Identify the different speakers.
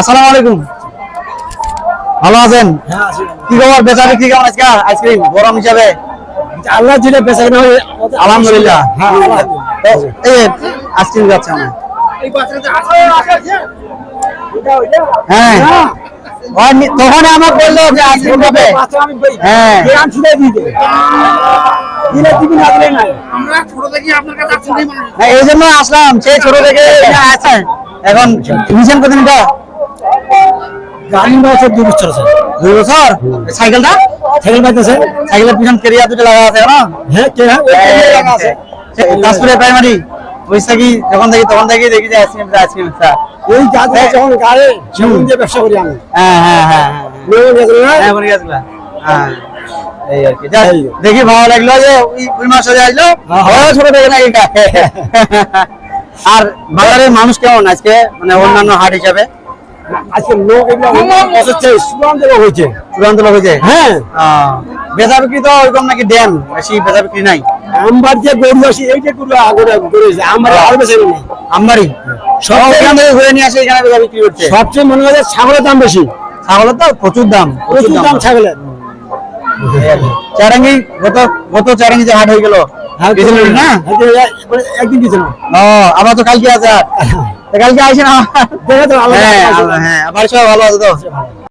Speaker 1: আসসালামু আলাইকুম। ভালো আছেন? কি খবর? বেচা বিক্রি কেমন আজকে? আইসক্রিম গরম হিসাবে?
Speaker 2: আল্লাহ বেচা
Speaker 1: আলহামদুলিল্লাহ।
Speaker 2: হ্যাঁ
Speaker 1: এই আইসক্রিম যাচ্ছে আমার হ্যাঁ। তখন আমার বলল যে আইসক্রিম খাবে। হ্যাঁ। হ্যাঁ, এই জন্য আসলাম। সেই ছোট থেকে এখানে আছেন এখন কত
Speaker 2: বছর দুই বছর আছে।
Speaker 1: দুই বছর? সাইকেলটা?
Speaker 2: সাইকেল পাইতেছে।
Speaker 1: সাইকেলের পিছন কেরিয়া দুটো লাগা আছে না
Speaker 2: হ্যাঁ কে
Speaker 1: কাশপুরে প্রাইমারি বৈশাখী যখন দেখি তখন দেখি দেখি যে আইসক্রিম আইসক্রিম
Speaker 2: গাছ যখন গাড়ি দিয়ে ব্যবসা করি আমি।
Speaker 1: হ্যাঁ হ্যাঁ হ্যাঁ হ্যাঁ।
Speaker 2: না?
Speaker 1: হ্যাঁ বলে হ্যাঁ। এই আর কি। দেখি ভালো লাগল যে ওই ওই মাস হয়ে আসলো ছোট থেকে নাকি। খায়। আর বাজারের মানুষ কেমন আজকে? মানে অন্যান্য হাট হিসাবে?
Speaker 2: আজকে লোক এগুলো বসেছে চূড়ান্ত লোক হয়েছে।
Speaker 1: চূড়ান্ত লোক হয়েছে?
Speaker 2: হ্যাঁ।
Speaker 1: বেচা বিক্রি তো ওইরকম নাকি দেন বেশি বেচা বিক্রি নাই?
Speaker 2: আমার যে গরু আসি এইটা গরু আগরে গরু আমার আর বেশি নেই।
Speaker 1: আমবাড়ি? সব এখান ঘুরে নিয়ে আসে এখানে বেচা বিক্রি করছে
Speaker 2: সবচেয়ে মনে হয় ছাগলের দাম বেশি।
Speaker 1: ছাগলের তো প্রচুর দাম
Speaker 2: প্রচুর দাম। ছাগলের।
Speaker 1: চারাঙ্গি গত গত চারাঙ্গি যে হাট হয়ে গেল না?
Speaker 2: একদিন কিছু না
Speaker 1: আবার তো কালকে আছে কালকে
Speaker 2: আসেন
Speaker 1: হ্যাঁ
Speaker 2: আবার
Speaker 1: হ্যাঁ বাড়ির সবাই ভালো আছে তো?